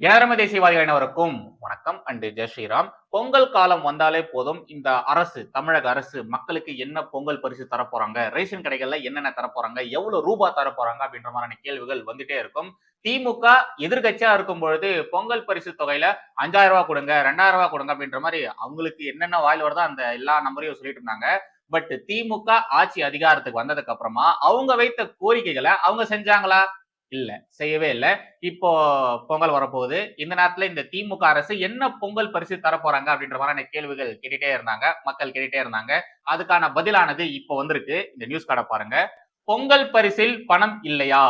ஏரம தேசியவாதிகள் அனைவருக்கும் வணக்கம். அண்டு ஜெய் ஸ்ரீராம். பொங்கல் காலம் வந்தாலே போதும். இந்த அரசு தமிழக அரசு மக்களுக்கு என்ன பொங்கல் பரிசு தரப்போறாங்க? போறாங்க ரேஷன் கடைகள்ல என்னென்ன தரப்போறாங்க? எவ்வளவு ரூபாய் தரப்போறாங்க? அப்படின்ற மாதிரியான கேள்விகள் வந்துட்டே இருக்கும். திமுக எதிர்கட்சியா இருக்கும் பொழுது பொங்கல் பரிசு தொகையில அஞ்சாயிரம் ரூபாய் கொடுங்க ரெண்டாயிரம் ரூபாய் கொடுங்க அப்படின்ற மாதிரி அவங்களுக்கு என்னென்ன வாயில் வருதோ அந்த எல்லா நம்பரையும் சொல்லிட்டு இருந்தாங்க. பட் திமுக ஆட்சி அதிகாரத்துக்கு வந்ததுக்கு அப்புறமா அவங்க வைத்த கோரிக்கைகளை அவங்க செஞ்சாங்களா? இல்ல செய்யவே இல்லை. இப்போ பொங்கல் வரப்போகுது. இந்த நேரத்துல இந்த திமுக அரசு என்ன பொங்கல் பரிசு தரப்போறாங்க அப்படின்ற மாதிரியான கேள்விகள் கேட்டுட்டே இருந்தாங்க. மக்கள் கேட்டுட்டே இருந்தாங்க. அதுக்கான பதிலானது இப்போ வந்திருக்கு. இந்த நியூஸ் கார்டை பாருங்க. பொங்கல் பரிசில் பணம் இல்லையா?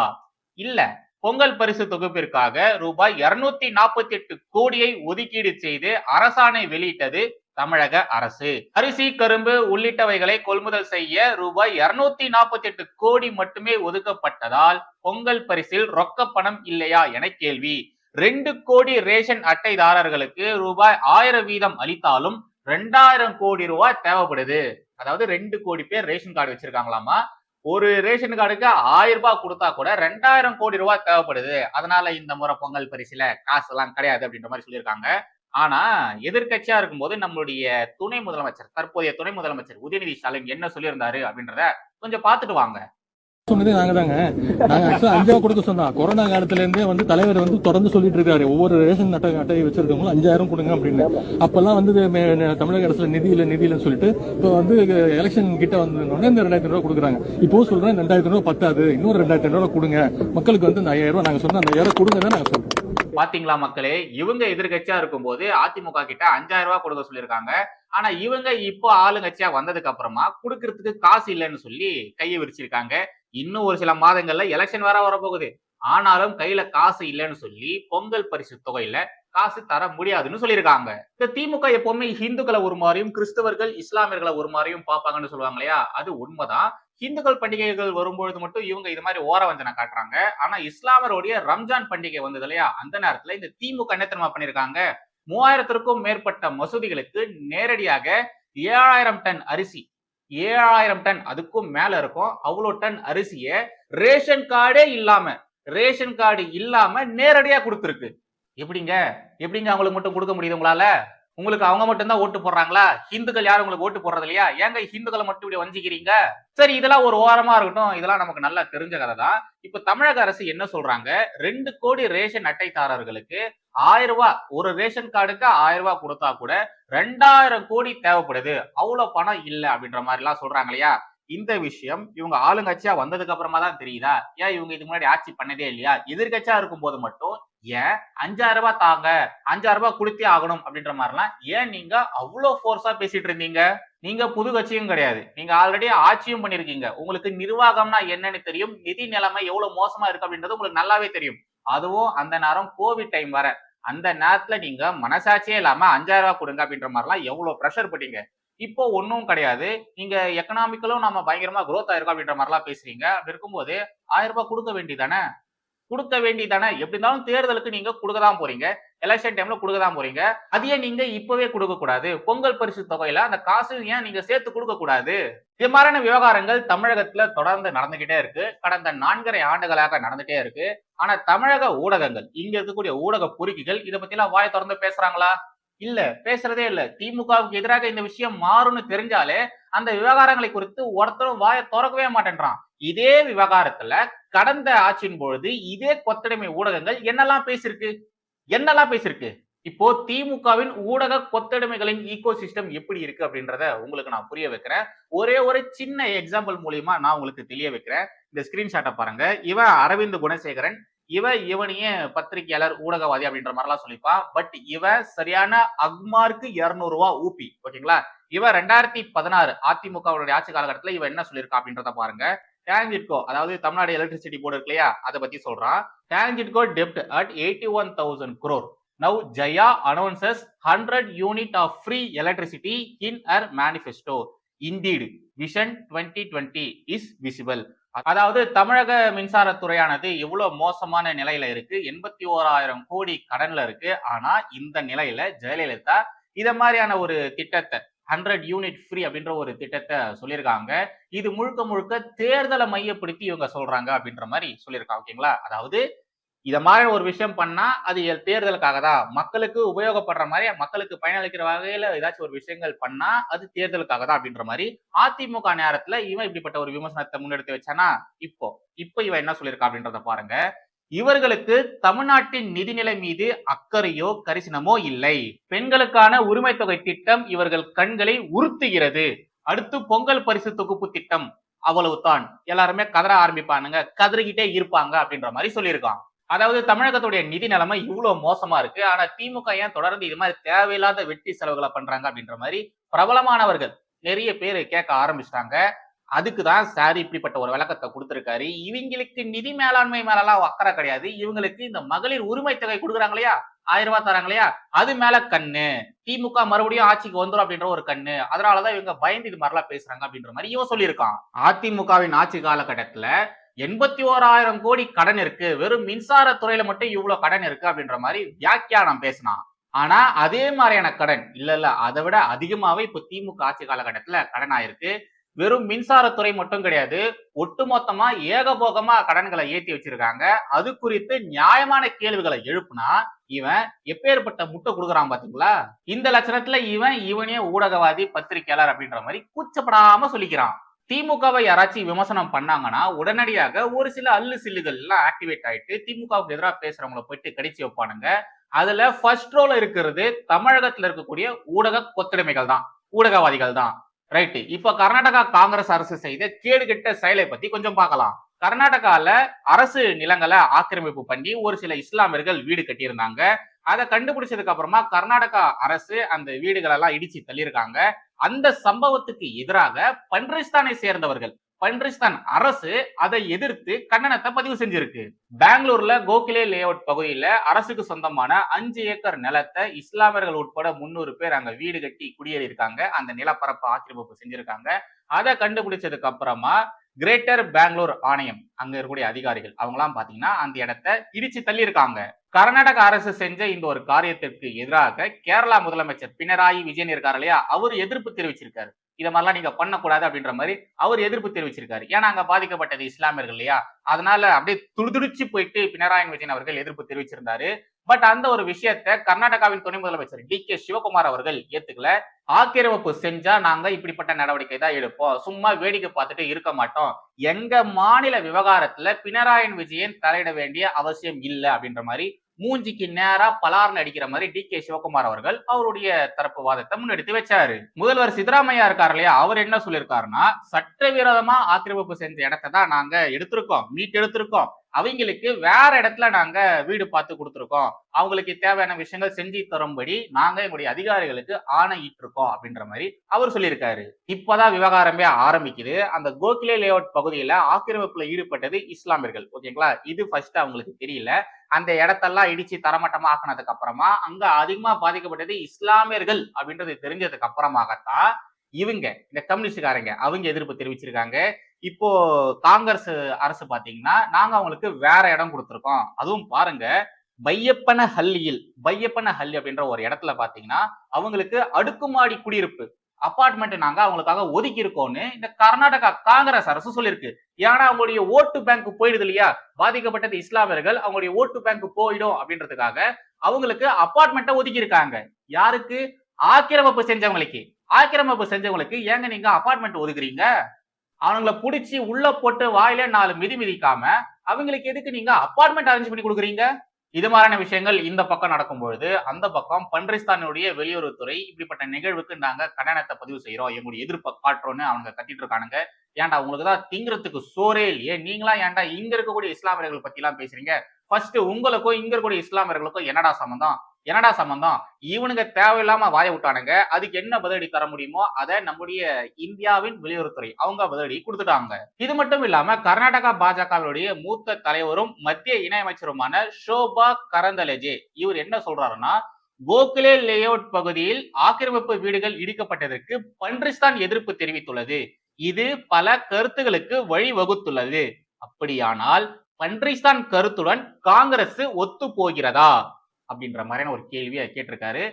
இல்ல. பொங்கல் பரிசு தொகுப்பிற்காக ரூபாய் இருநூத்தி நாற்பத்தி எட்டு கோடியை ஒதுக்கீடு செய்து அரசாணை வெளியிட்டது தமிழக அரசு. அரிசி கரும்பு உள்ளிட்டவைகளை கொள்முதல் செய்ய ரூபாய் இருநூத்தி நாற்பத்தி எட்டு கோடி மட்டுமே ஒதுக்கப்பட்டதால் பொங்கல் பரிசில் ரொக்க பணம் இல்லையா என கேள்வி. ரெண்டு கோடி ரேஷன் அட்டைதாரர்களுக்கு ரூபாய் ஆயிரம் வீதம் அளித்தாலும் ரெண்டாயிரம் கோடி ரூபாய் தேவைப்படுது. அதாவது ரெண்டு கோடி பேர் ரேஷன் கார்டு வச்சிருக்காங்களாமா? ஒரு ரேஷன் கார்டுக்கு ஆயிரம் ரூபாய் கொடுத்தா கூட ரெண்டாயிரம் கோடி ரூபாய் தேவைப்படுது. அதனால இந்த முறை பொங்கல் பரிசுல காசு எல்லாம் கிடையாது அப்படின்ற மாதிரி சொல்லியிருக்காங்க. ஆனா எதிர்கட்சியா இருக்கும்போது நம்மளுடைய துணை முதலமைச்சர் தற்போதைய துணை முதலமைச்சர் உதயநிதி ஸ்டாலின் என்ன சொல்லியிருந்தாரு அப்படின்றத கொஞ்சம் பார்த்துட்டு வாங்க. சொன்னதே நாங்க தாங்க. நாங்க ஆக்சுவலா அஞ்சாயிரம் கொடுக்க சொன்னோம். கொரோனா காலத்துல இருந்தே வந்து தலைவர் வந்து தொடர்ந்து சொல்லிட்டு இருக்காரு. ஒவ்வொரு ரேஷன் அட்டை அட்டையை வச்சிருக்கவங்களும் அஞ்சாயிரம் கொடுங்க அப்படின்னு. அப்பெல்லாம் வந்து தமிழக அரசுல நிதி இல்ல நிதி இல்லைன்னு சொல்லிட்டு இப்போ வந்து எலெக்ஷன் கிட்ட வந்தோடனே இந்த ரெண்டாயிரத்தி ரூபா கொடுக்குறாங்க. இப்போ சொல்றேன் ரெண்டாயிரத்தி ரூபா பத்தாது. இன்னொரு ரெண்டாயிரத்தி ரூபா கொடுங்க. மக்களுக்கு வந்து இந்த ஐயாயிரம் ரூபாய் நாங்க சொன்னோம். அந்த ஐயாயிரம் கொடுங்க தான் நாங்க சொல்றோம். பாத்தீங்களா மக்களே? இவங்க எதிர்கட்சியா இருக்கும்போது அதிமுக கிட்ட அஞ்சாயிரம் ரூபாய் கொடுக்க சொல்லியிருக்காங்க. ஆனா இவங்க இப்போ ஆளுங்கட்சியா வந்ததுக்கு அப்புறமா கொடுக்கறதுக்கு காசு இல்லைன்னு சொல்லி கையை விரிச்சிருக்காங்க. இன்னும் ஒரு சில மாதங்கள்ல எலெக்ஷன் வேற வரப்போகுது. ஆனாலும் கையில காசு இல்லைன்னு சொல்லி பொங்கல் பரிசு தொகையில காசு தர முடியாதுன்னு சொல்லியிருக்காங்க. இந்த திமுக எப்பவுமே ஹிந்துக்களை ஒரு மாதிரியும் கிறிஸ்தவர்கள் இஸ்லாமியர்களை ஒரு மாதிரியும் பார்ப்பாங்கன்னு சொல்லுவாங்க இல்லையா? அது உண்மைதான். ஹிந்துக்கள் பண்டிகைகள் வரும்பொழுது மட்டும் இவங்க இது மாதிரி ஓர வஞ்சனை காட்டுறாங்க. ஆனா இஸ்லாமருடைய ரம்ஜான் பண்டிகை வந்தது இல்லையா? அந்த நேரத்துல இந்த திமுக என்ன தெரியுமா பண்ணிருக்காங்க மூவாயிரத்திற்கும் மேற்பட்ட மசூதிகளுக்கு நேரடியாக ஏழாயிரம் டன் அரிசி ஏழாயிரம் டன் அதுக்கும் மேல இருக்கும். அவ்வளோ டன் அரிசியை ரேஷன் கார்டே இல்லாம ரேஷன் கார்டு இல்லாம நேரடியா கொடுத்துருக்கு. எப்படிங்க? எப்படிங்க அவங்களுக்கு மட்டும் கொடுக்க முடியுது உங்களால? உங்களுக்கு அவங்க மட்டும்தான் ஓட்டு போடுறாங்களா? ஹிந்துக்கள் யாரும் உங்களுக்கு ஓட்டு போடுறது இல்லையா ஏங்க ஹிந்துக்களை மட்டும் இப்படி வஞ்சிக்கிறீங்க? சரி இதெல்லாம் ஒரு ஓரமா இருக்கட்டும். இதெல்லாம் நமக்கு நல்லா தெரிஞ்ச கதை தான். இப்ப தமிழக அரசு என்ன சொல்றாங்க? ரெண்டு கோடி ரேஷன் அட்டைதாரர்களுக்கு ஆயிரம் ரூபாய் ஒரு ரேஷன் கார்டுக்கு ஆயிரம் ரூபாய் கொடுத்தா கூட ரெண்டாயிரம் கோடி தேவைப்படுது. அவ்வளவு பணம் இல்லை அப்படின்ற மாதிரி எல்லாம் சொல்றாங்க இல்லையா? இந்த விஷயம் இவங்க ஆளுங்கட்சியா வந்ததுக்கு அப்புறமா தான் தெரியுதா? ஏன் இவங்க இதுக்கு முன்னாடி ஆட்சி பண்ணதே இல்லையா? எதிர்கட்சியா இருக்கும் போது மட்டும் ஏன்? அஞ்சாயிரம் ரூபாய் தாங்க. அஞ்சாயிரம் ரூபாய் கொடுத்தே ஆகணும் அப்படின்ற மாதிரிலாம் ஏன் நீங்க அவ்வளோ ஃபோர்ஸா பேசிட்டு இருந்தீங்க? நீங்க புது கட்சியும் கிடையாது. நீங்க ஆல்ரெடி ஆட்சியும் பண்ணிருக்கீங்க உங்களுக்கு நிர்வாகம்னா என்னன்னு தெரியும். நிதி நிலைமை எவ்வளவு மோசமா இருக்கு அப்படின்றது உங்களுக்கு நல்லாவே தெரியும். அதுவும் அந்த நேரம் கோவிட் டைம் வர. அந்த நேரத்துல நீங்க மனசாட்சியே இல்லாம அஞ்சாயிரம் ரூபாய் கொடுங்க அப்படின்ற மாதிரிலாம் எவ்வளவு ப்ரெஷர் பட்டீங்க? இப்போ ஒன்றும் கிடையாது. நீங்க எக்கனாமிக்கலும் நம்ம பயங்கரமா குரோத் ஆயிருக்கோம் அப்படின்ற மாதிரிலாம் பேசுறீங்க. அப்படி இருக்கும்போது ஆயிரம் ரூபாய் கொடுக்க வேண்டியதானே கொடுக்க வேண்டியதானே? எப்படி இருந்தாலும் தேர்தலுக்கு நீங்க கொடுக்க தான் போறீங்க. எலெக்ஷன் டைம்ல கொடுக்க தான் போறீங்க. அதையே நீங்க இப்பவே கொடுக்க கூடாது பொங்கல் பரிசு தொகையில அந்த காசு ஏன் நீங்க சேர்த்து கொடுக்க கூடாது இது மாதிரியான விவகாரங்கள் தமிழகத்துல தொடர்ந்து நடந்துகிட்டே இருக்கு. கடந்த நான்கரை ஆண்டுகளாக நடந்துட்டே இருக்கு. ஆனா தமிழக ஊடகங்கள் இங்க இருக்கக்கூடிய ஊடக பொறுக்கிகள் இதை பத்தி எல்லாம் வாயை திறந்து பேசுறாங்களா? இல்ல பேசுறதே இல்ல. திமுகவுக்கு எதிராக இந்த விஷயம் மாறும்னு தெரிஞ்சாலே அந்த விவகாரங்களை குறித்து ஒருத்தரும் வாயை திறக்கவே மாட்டேன்றான். இதே விவகாரத்துல கடந்த ஆட்சியின் பொழுது இதே கொத்தடிமை ஊடகங்கள் என்னெல்லாம் பேசிருக்கு என்னெல்லாம் பேசிருக்கு இப்போ திமுகவின் ஊடக கொத்தடிமைகளின் ஈகோ சிஸ்டம் எப்படி இருக்கு அப்படின்றத உங்களுக்கு நான் புரிய வைக்கிறேன். ஒரே ஒரு சின்ன எக்ஸாம்பிள் மூலியமா நான் உங்களுக்கு தெரிய வைக்கிறேன். இந்த ஸ்கிரீன்ஷாட்டை பாருங்க. இவன் அரவிந்த் குணசேகரன். இவ இவனையே பத்திரிகையாளர் ஊடகவாதி அப்படின்ற மாதிரிலாம் சொல்லிப்பான் பட் இவ சரியான அக்மார்க்கு இருநூறு ரூபா ஓகேங்களா? இவ ரெண்டாயிரத்தி பதினாறு அதிமுகவுடைய ஆட்சி காலகட்டத்தில் இவன் என்ன சொல்லியிருக்கா அப்படின்றத பாருங்க. டேலஞ்சிட்கோ அதாவது தமிழ்நாடு எலக்ட்ரிசிட்டி போர்டு இருக்கு இல்லையா? அதை பத்தி சொல்றான். டேலஞ்சிட்கோ டெப்ட் at eighty one thousand crore now Jaya announces hundred unit of free electricity in our manifesto indeed vision twenty twenty is visible அதாவது தமிழக மின்சாரத்துறையானது எவ்வளவு மோசமான நிலையில இருக்கு? எண்பத்தி ஓராயிரம் கோடி கடன்ல இருக்கு. ஆனா இந்த நிலையில ஜெயலலிதா இத மாதிரியான ஒரு திட்டத்தை ஹண்ட்ரட் யூனிட் ஃப்ரீ அப்படின்ற ஒரு திட்டத்தை சொல்லியிருக்காங்க. இது முழுக்க முழுக்க தேர்தலை மையப்படுத்தி இவங்க சொல்றாங்க அப்படின்ற மாதிரி சொல்லியிருக்காங்க ஓகேங்களா? அதாவது இதை மாதிரி ஒரு விஷயம் பண்ணா அது எ- தேர்தலுக்காக தான். மக்களுக்கு உபயோகப்படுற மாதிரி மக்களுக்கு பயனளிக்கிற வகையில ஏதாச்சும் ஒரு விஷயங்கள் பண்ணா அது தேர்தலுக்காக தான் அப்படின்ற மாதிரி அதிமுக நேரத்துல இவன் இப்படிப்பட்ட ஒரு விமர்சனத்தை முன்னெடுத்து வச்சானா? இப்போ. இப்போ இவன் என்ன சொல்லியிருக்கா அப்படின்றத பாருங்க. இவர்களுக்கு தமிழ்நாட்டின் நிதிநிலை மீது அக்கறையோ கரிசனமோ இல்லை. பெண்களுக்கான உரிமை தொகை திட்டம் இவர்கள் கண்களை உறுத்துகிறது. அடுத்து பொங்கல் பரிசு தொகுப்பு திட்டம். அவ்வளவுதான். எல்லாருமே கதற ஆரம்பிப்பானுங்க. கதறிக்கிட்டே இருப்பாங்க அப்படின்ற மாதிரி சொல்லியிருக்கான். அதாவது தமிழகத்துடைய நிதி நிலைமை இவ்வளவு மோசமா இருக்கு. ஆனா திமுக ஏன் தொடர்ந்து இது மாதிரி தேவையில்லாத வெட்டி செலவுகளை பண்றாங்க அப்படின்ற மாதிரி பிரபலமானவர்கள் நிறைய பேர் கேட்க ஆரம்பிச்சிட்டாங்க. அதுக்கு தான் சார் இப்படிப்பட்ட ஒரு விளக்கத்தை கொடுத்துருக்காரு. இவங்களுக்கு நிதி மேலாண்மை மேலெல்லாம் அக்கறை கிடையாது. இவங்களுக்கு இந்த மகளிர் உரிமை தொகை கொடுக்குறாங்க இல்லையா ஆயிரம் ரூபாய் தராங்க இல்லையா அது மேல கண்ணு. திமுக மறுபடியும் ஆட்சிக்கு வந்துடும் அப்படின்ற ஒரு கண்ணு. அதனாலதான் இவங்க பயந்து இது மாதிரிலாம் பேசுறாங்க அப்படின்ற மாதிரி இவன் சொல்லியிருக்கான். அதிமுகவின் ஆட்சி காலகட்டத்துல எண்பத்தி ஓராயிரம் கோடி கடன் இருக்கு. வெறும் மின்சார துறையில மட்டும் இவ்வளவு கடன் இருக்கு அப்படின்ற மாதிரி வியாக்கியானம் பேசினான். ஆனா அதே மாதிரியான கடன் இல்ல இல்ல அதை விட அதிகமாவே இப்ப திமுக ஆட்சி காலகட்டத்துல கடன் ஆயிருக்கு. வெறும் மின்சாரத்துறை மட்டும் கிடையாது ஒட்டுமொத்தமா ஏகபோகமா கடன்களை ஏத்தி வச்சிருக்காங்க. அது குறித்து நியாயமான கேள்விகளை எழுப்புனா இவன் எப்பேற்பட்ட முட்டை கொடுக்குறான் பாத்தீங்களா? இந்த லட்சணத்துல இவன் இவனே ஊடகவாதி பத்திரிகையாளர் அப்படின்ற மாதிரி கூச்சப்படாம சொல்லிக்கிறான். திமுகவை யாராச்சும் விமர்சனம் பண்ணாங்கன்னா உடனடியாக ஒரு சில அல்லு சில்லுகள் எல்லாம் ஆக்டிவேட் ஆயிட்டு திமுகவுக்கு எதிராக பேசுறவங்கள போயிட்டு கடிச்சு வைப்பானுங்க. அதுல ஃபர்ஸ்ட் ரோல இருக்கிறது தமிழகத்துல இருக்கக்கூடிய ஊடக கொத்தடிமைகள் தான் ஊடகவாதிகள் தான் ரைட்டு இப்ப கர்நாடகா காங்கிரஸ் அரசு செய்த கேடுகெட்ட செயலை பத்தி கொஞ்சம் பார்க்கலாம். கர்நாடகால அரசு நிலங்களை ஆக்கிரமிப்பு பண்ணி ஒரு சில இஸ்லாமியர்கள் வீடு கட்டியிருந்தாங்க. அதை கண்டுபிடிச்சதுக்கு அப்புறமா கர்நாடகா அரசு அந்த வீடுகளெல்லாம் இடிச்சு தள்ளியிருக்காங்க. அந்த சம்பவத்துக்கு எதிராக பன்றிஸ்தானை சேர்ந்தவர்கள் பன்றிஸ்தான் அரசு அதை எதிர்த்து கண்டனத்தை பதிவு செஞ்சிருக்கு. பெங்களூர்ல கோகிலே லேஅவுட் பகுதியில அரசுக்கு சொந்தமான அஞ்சு ஏக்கர் நிலத்தை இஸ்லாமியர்கள் உட்பட முன்னூறு பேர் அங்க வீடு கட்டி குடியேறி இருக்காங்க அந்த நிலப்பரப்பை ஆக்கிரமிப்பு செஞ்சிருக்காங்க. அதை கண்டுபிடிச்சதுக்கு அப்புறமா கிரேட்டர் பெங்களூர் ஆணையம் அங்க இருக்கக்கூடிய அதிகாரிகள் அவங்கலாம் பாத்தீங்கன்னா அந்த இடத்த இடிச்சு தள்ளி இருக்காங்க கர்நாடக அரசு செஞ்ச இந்த ஒரு காரியத்திற்கு எதிராக கேரளா முதலமைச்சர் பினராயி விஜயன் இருக்காரு இல்லையா? அவர் எதிர்ப்பு தெரிவிச்சிருக்காரு. இதை மாதிரிலாம் நீங்க பண்ணக்கூடாது அப்படின்ற மாதிரி அவர் எதிர்ப்பு தெரிவிச்சிருக்காரு. ஏன்னா அங்க பாதிக்கப்பட்டது இஸ்லாமியர்கள் இல்லையா? அதனால அப்படியே துடிதுடிச்சு போயிட்டு பினராயி விஜயன் அவர்கள் எதிர்ப்பு தெரிவிச்சிருந்தாரு. பட் அந்த ஒரு விஷயத்த கர்நாடகாவின் துணை முதலமைச்சர் டி கே சிவகுமார் அவர்கள் ஏத்துக்கல. ஆக்கிரமிப்பு செஞ்சா நாங்க இப்படிப்பட்ட நடவடிக்கை தான் எடுப்போம். சும்மா வேடிக்கை பார்த்துட்டு இருக்க மாட்டோம். எங்க மாநில விவகாரத்துல பினராயி விஜயன் தலையிட வேண்டிய அவசியம் இல்லை அப்படின்ற மாதிரி மூஞ்சிக்கு நேரா பலார்னு அடிக்கிற மாதிரி டி கே சிவகுமார் அவர்கள் அவருடைய தரப்பு வாதத்தை முன்னெடுத்து வச்சாரு. முதல்வர் சித்தராமையா இருக்கார் இல்லையா? அவர் என்ன சொல்லியிருக்காருன்னா சட்டவிரோதமா ஆக்கிரமிப்பு செஞ்ச இடத்தை தான் நாங்க எடுத்திருக்கோம் மீட் எடுத்திருக்கோம். அவங்களுக்கு வேற இடத்துல நாங்க வீடு பார்த்து கொடுத்துருக்கோம். அவங்களுக்கு தேவையான விஷயங்கள் செஞ்சு தரும்படி நாங்க எங்களுடைய அதிகாரிகளுக்கு ஆணையிட்டு இருக்கோம் அப்படின்ற மாதிரி அவர் சொல்லியிருக்காரு. இப்பதான் விவகாரமே ஆரம்பிக்குது. அந்த கோகிலே லேஅவுட் பகுதியில ஆக்கிரமிப்புல ஈடுபட்டது இஸ்லாமியர்கள். ஓகேங்களா? இது ஃபர்ஸ்ட் அவங்களுக்கு தெரியல. அந்த இடத்தெல்லாம் இடிச்சு தரமட்டமா ஆக்கினதுக்கு அப்புறமா அங்க அதிகமா பாதிக்கப்பட்டது இஸ்லாமியர்கள் அப்படின்றது தெரிஞ்சதுக்கு அப்புறமாகத்தான் இவங்க இந்த கம்யூனிஸ்டுக்காரங்க அவங்க எதிர்ப்பு தெரிவிச்சிருக்காங்க. இப்போ காங்கிரஸ் அரசு பாத்தீங்கன்னா நாங்க அவங்களுக்கு வேற இடம் கொடுத்துருக்கோம். அதுவும் பாருங்க பையப்பன ஹல்லியில் பையப்பன ஹல்லி அப்படின்ற ஒரு இடத்துல பாத்தீங்கன்னா அவங்களுக்கு அடுக்குமாடி குடியிருப்பு அப்பார்ட்மெண்ட் நாங்க அவங்களுக்காக ஒதுக்கி இருக்கோம்னு இந்த கர்நாடகா காங்கிரஸ் அரசு சொல்லியிருக்கு. ஏன்னா அவங்களுடைய ஓட்டு பேங்க் போயிடுது இல்லையா? பாதிக்கப்பட்டது இஸ்லாமியர்கள் அவங்களுடைய ஓட்டு பேங்க் போயிடும் அப்படின்றதுக்காக அவங்களுக்கு அப்பார்ட்மெண்ட்டை ஒதுக்கி இருக்காங்க யாருக்கு? ஆக்கிரமிப்பு செஞ்சவங்களுக்கு. ஆக்கிரமிப்பு செஞ்சவங்களுக்கு ஏங்க நீங்க அப்பார்ட்மெண்ட் ஒதுக்குறீங்க? அவங்கள பிடிச்சி உள்ள போட்டு வாயில நாலு மிதி மிதிக்காம அவங்களுக்கு எதுக்கு நீங்க அப்பார்ட்மெண்ட் அரேஞ்ச் பண்ணி கொடுக்குறீங்க? இது மாதிரியான விஷயங்கள் இந்த பக்கம் நடக்கும் பொழுது அந்த பக்கம் பன்றிஸ்தானுடைய வெளியுறவுத்துறை இப்படிப்பட்ட நிகழ்வுக்கு நாங்க கண்டனத்தை பதிவு செய்யறோம் எங்களுடைய எதிர்ப்பை காட்டுறோம்னு அவங்க கட்டிட்டு இருக்கானுங்க. ஏன்டா உங்களுக்கு தான் திங்கிறதுக்கு சோரே இல்லையே. நீங்களா ஏன்டா இங்க இருக்கக்கூடிய இஸ்லாமியர்கள் பத்தி எல்லாம் பேசுறீங்க? ஃபர்ஸ்ட் உங்களுக்கும் இங்க இருக்கக்கூடிய இஸ்லாமியர்களுக்கும் என்னடா சம்பந்தம்? என்னடா சம்பந்தம்? இவனுங்க தேவையில்லாம வாய விட்டானுங்க. அதுக்கு என்ன பதிலடி தர முடியுமோ அதை நம்முடைய இந்தியாவின் வெளியுறவுத்துறை அவங்க பதிலடி கொடுத்துட்டாங்க. இது மட்டும் இல்லாம கர்நாடகா பாஜகவுடைய மூத்த தலைவரும் மத்திய இணையமைச்சருமான ஷோபா கரந்தலஜே இவர் என்ன சொல்றாருன்னா கோகுலே லேஅவுட் பகுதியில் ஆக்கிரமிப்பு வீடுகள் இடிக்கப்பட்டதற்கு பன்றிஸ்தான் எதிர்ப்பு தெரிவித்துள்ளது. இது பல கருத்துகளுக்கு வழிவகுத்துள்ளது. அப்படியானால் பன்றிஸ்தான் கருத்துடன் காங்கிரஸ் ஒத்து போகிறதா அப்படின்ற மாதிரியான ஒரு கேள்வியை கேட்டிருக்காரு.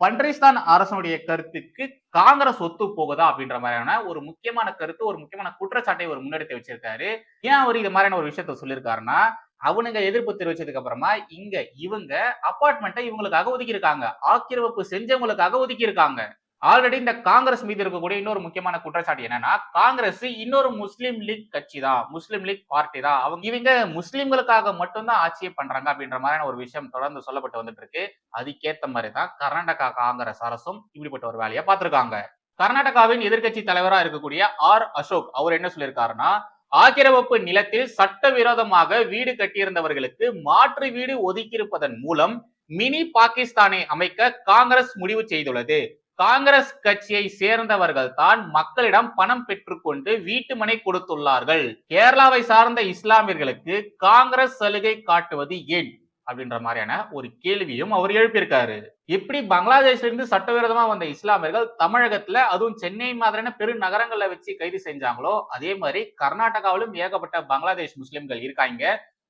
பன்றிஸ்தான் அரசனுடைய கருத்துக்கு காங்கிரஸ் ஒத்து போகுதா அப்படின்ற மாதிரியான ஒரு முக்கியமான கருத்து ஒரு முக்கியமான குற்றச்சாட்டை ஒரு முன்னெடுத்து வச்சிருக்காரு. ஏன் அவர் இது மாதிரியான ஒரு விஷயத்த சொல்லியிருக்காருன்னா அவனுங்க எதிர்ப்பு தெரிவிச்சதுக்கு அப்புறமா இங்க இவங்க அப்பார்ட்மெண்ட்டை இவங்களுக்காக ஒதுக்கி இருக்காங்க ஆக்கிரமிப்பு செஞ்சவங்களுக்காக ஒதுக்கி இருக்காங்க ஆல்ரெடி இந்த காங்கிரஸ் மீது இருக்கக்கூடிய இன்னொரு முக்கியமான குற்றச்சாட்டு என்னன்னா காங்கிரஸ் இன்னொரு முஸ்லீம் லீக் கட்சி தான் முஸ்லீம் லீக் பார்ட்டி தான் அவங்க இவங்க முஸ்லீம்களுக்காக மட்டும்தான் ஆட்சியை பண்றாங்க அப்படின்ற மாதிரியான ஒரு விஷயம் தொடர்ந்து சொல்லப்பட்டு வந்துட்டு இருக்கு அதுக்கேத்த மாதிரி தான் கர்நாடகா காங்கிரஸ் அரசும் இப்படிப்பட்ட ஒரு வேலையை பார்த்திருக்காங்க. கர்நாடகாவின் எதிர்க்கட்சி தலைவரா இருக்கக்கூடிய ஆர். அசோக் அவர் என்ன சொல்லியிருக்காருன்னா ஆக்கிரமிப்பு நிலத்தில் சட்டவிரோதமாக வீடு கட்டியிருந்தவர்களுக்கு மாற்று வீடு ஒதுக்கியிருப்பதன் மூலம் மினி பாகிஸ்தானை அமைக்க காங்கிரஸ் முடிவு செய்துள்ளது. காங்கிரஸ் கட்சியை சேர்ந்தவர்கள் தான் மக்களிடம் பணம் பெற்றுக்கொண்டு வீட்டு மனை கொடுத்துள்ளார்கள். கேரளாவை சார்ந்த இஸ்லாமியர்களுக்கு காங்கிரஸ் சலுகை காட்டுவது ஏன்? அப்படின்ற மாதிரியான ஒரு கேள்வியும் அவர் எழுப்பியிருக்காரு. எப்படி பங்களாதேஷ்ல இருந்து சட்டவிரோதமா வந்த இஸ்லாமியர்கள் தமிழகத்துல அதுவும் சென்னை மாதிரியான பெரு நகரங்கள்ல வச்சு கைது செஞ்சாங்களோ அதே மாதிரி கர்நாடகாவிலும் ஏகப்பட்ட பங்களாதேஷ் முஸ்லிம்கள் இருக்காங்க.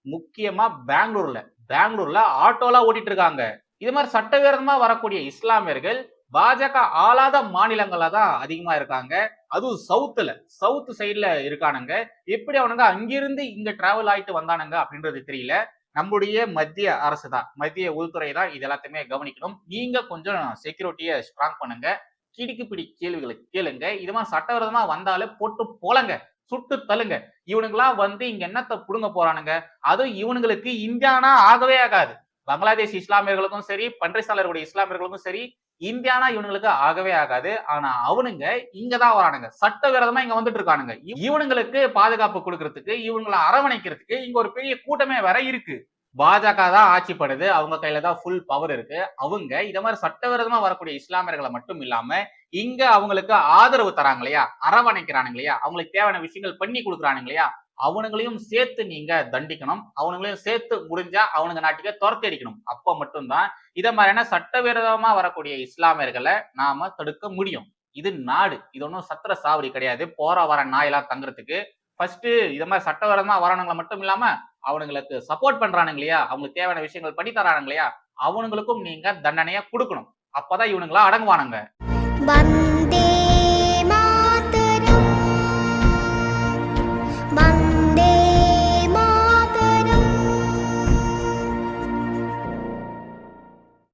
முக்கியமா பெங்களூர்ல. பெங்களூர்ல ஆட்டோலாம் ஓட்டிட்டு இருக்காங்க. இது மாதிரி சட்டவிரோதமா வரக்கூடிய இஸ்லாமியர்கள் பாஜக ஆளாத மாநிலங்கள்ல தான் அதிகமா இருக்காங்க. அதுவும் சவுத்துல சவுத் சைட்ல இருக்கானுங்க. எப்படி அவனுங்க அங்கிருந்து இங்க டிராவல் ஆயிட்டு வந்தானுங்க அப்படின்றது தெரியல. நம்முடைய மத்திய அரசு தான் மத்திய உள்துறை தான் இது எல்லாத்தையுமே கவனிக்கணும். நீங்க கொஞ்சம் செக்யூரிட்டியை ஸ்ட்ராங் பண்ணுங்க. கிடுக்கு பிடி கேள்விகளை கேளுங்க. இது மாதிரி சட்டவிரோதமா வந்தாலே போட்டு போலங்க சுட்டு தள்ளுங்க. இவனுங்களாம் வந்து இங்க என்னத்தை புடுங்க போறானுங்க? அதுவும் இவனுங்களுக்கு இந்தியானா ஆகவே ஆகாது. பங்களாதேஷ் இஸ்லாமியர்களுக்கும் சரி பன்றிசாலர்களுடைய இஸ்லாமியர்களுக்கும் சரி இந்தியானா இவனுங்களுக்கு ஆகவே ஆகாது. ஆனா அவனுங்க இங்கதான் வரானுங்க. சட்டவிரோதமா இங்க வந்துட்டு இருக்கானுங்க. இவனுங்களுக்கு பாதுகாப்பு கொடுக்கறதுக்கு இவங்களை அரவணைக்கிறதுக்கு இங்க ஒரு பெரிய கூட்டமே வேற இருக்கு. பாஜக தான் ஆட்சிப்படுது. அவங்க கையில தான் ஃபுல் பவர் இருக்கு. அவங்க இத மாதிரி சட்டவிரோதமா வரக்கூடிய இஸ்லாமியர்களை மட்டும் இல்லாம இங்க அவங்களுக்கு ஆதரவு தராங்க இல்லையா? அரவணைக்கிறானுங்க இல்லையா? அவங்களுக்கு தேவையான விஷயங்கள் பண்ணி கொடுக்குறானுங்க இல்லையா? அவனுங்களையும் சேர்த்து நீங்க தண்டிக்கணும். அவனுங்களையும் சேர்த்து முடிஞ்சா அவனுங்க நாட்டுக்கே துரத்தி அடிக்கணும் அப்ப மட்டும்தான் இத மாதிரியான சட்டவிரோதமா வரக்கூடிய இஸ்லாமியர்களை நாம தடுக்க முடியும். இது நாடு. இது ஒன்றும் சத்திர சாவடி கிடையாது. போற வர நாயெல்லாம் தங்குறதுக்கு ஃபர்ஸ்ட் இதை மாதிரி சட்டவிரோதமா வரணுங்களை மட்டும் இல்லாம அவனுங்களுக்கு சப்போர்ட் பண்றானுங்க இல்லையா? அவங்களுக்கு தேவையான விஷயங்கள் பண்ணி தரானுங்க இல்லையா? அவனுங்களுக்கும் நீங்க தண்டனையா கொடுக்கணும். அப்பதான் இவனுங்களா அடங்குவானுங்க.